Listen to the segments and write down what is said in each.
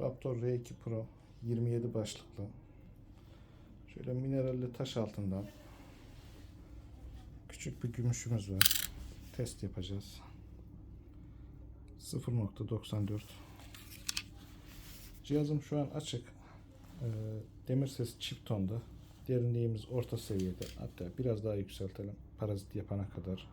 Raptor R2 Pro 27 başlıklı. Şöyle mineralli taş altından küçük bir gümüşümüz var. Test yapacağız. 0.94 Cihazım şu an açık. Ee, demir ses çift tonda. Derinliğimiz orta seviyede. Hatta biraz daha yükseltelim. Parazit yapana kadar.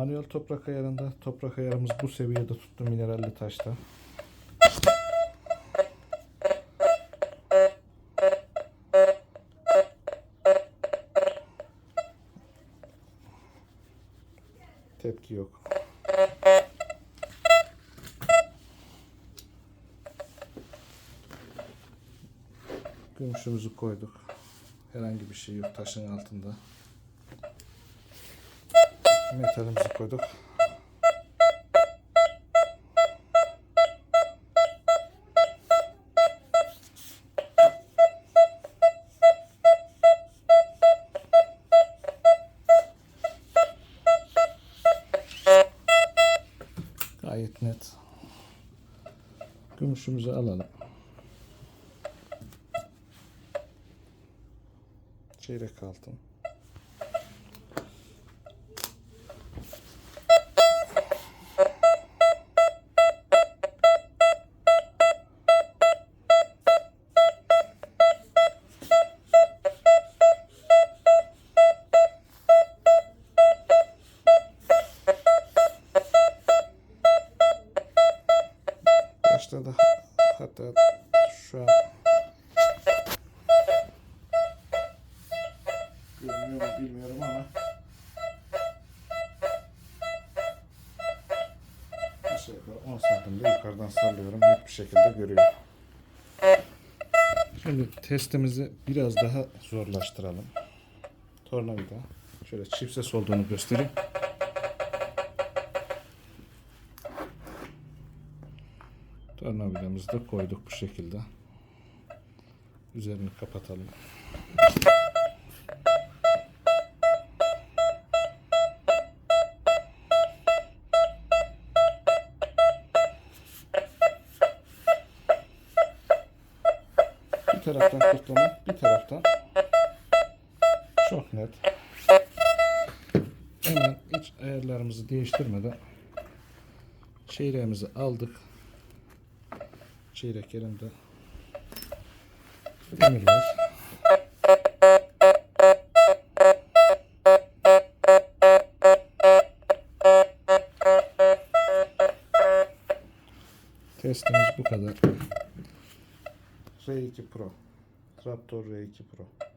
Manuel toprak ayarında toprak ayarımız bu seviyede tuttu mineralli taşta. Tepki yok. Gümüşümüzü koyduk. Herhangi bir şey yok taşın altında. Metalimizi koyduk. Gayet net. Gümüşümüzü alalım. Çeyrek altın. Başladı. Hatta şu an görünüyor mu bilmiyorum ama aşağı yukarı 10 santimde yukarıdan sallıyorum. Net bir şekilde görüyor. Şimdi testimizi biraz daha zorlaştıralım. Tornavida. Şöyle çift ses olduğunu göstereyim. Tornavidamızı da koyduk bu şekilde. Üzerini kapatalım. Bir taraftan kurtlamak, bir taraftan çok net. Hemen iç ayarlarımızı değiştirmeden çeyreğimizi aldık. Çeyrek yerinde demir var. Testimiz bu kadar. R2 Pro. Raptor R2 Pro.